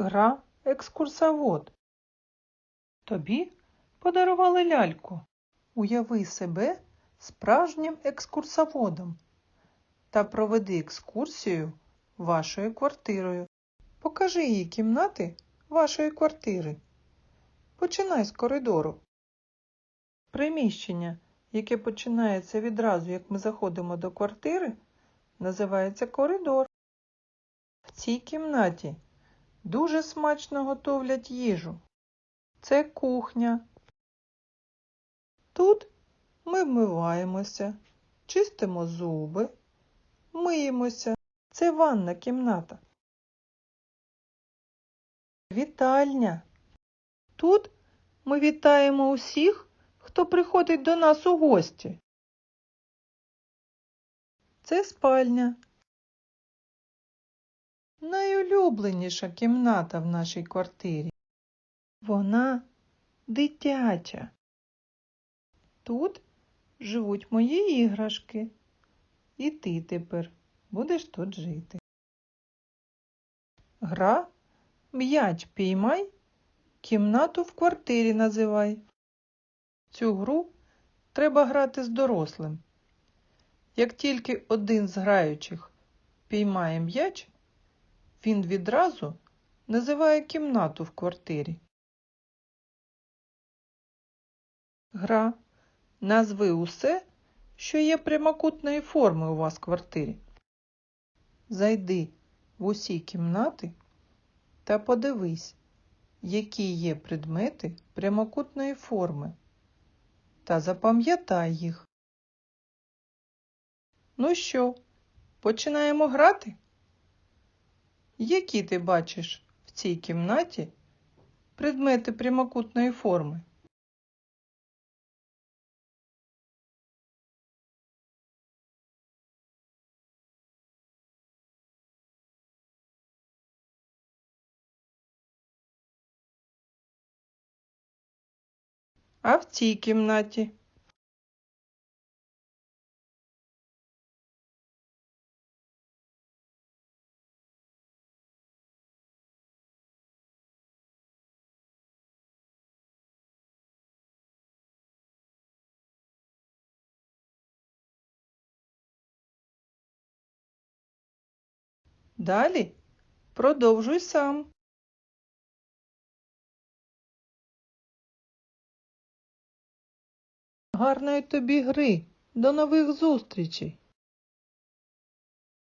Гра екскурсовод. Тобі подарували ляльку. Уяви себе справжнім екскурсоводом та проведи екскурсію вашою квартирою. Покажи їй кімнати вашої квартири. Починай з коридору. Приміщення, яке починається відразу, як ми заходимо до квартири, називається коридор. В цій кімнаті дуже смачно готовлять їжу. Це кухня. Тут ми вмиваємося, чистимо зуби, миємося. Це ванна кімната. Вітальня. Тут ми вітаємо усіх, хто приходить до нас у гості. Це спальня. Найулюбленіша кімната в нашій квартирі. Вона дитяча. Тут живуть мої іграшки. І ти тепер будеш тут жити. Гра М'яч піймай, кімнату в квартирі називай. Цю гру треба грати з дорослим. Як тільки один з граючих піймає м'яч, він відразу називає кімнату в квартирі. Гра Назви усе, що є прямокутної форми у вас в квартирі. Зайди в усі кімнати та подивись, які є предмети прямокутної форми, та запам'ятай їх. Ну що, починаємо грати? Які ти бачиш в цій кімнаті предмети прямокутної форми? А в цій кімнаті? Далі продовжуй сам. Гарної тобі гри. До нових зустрічей!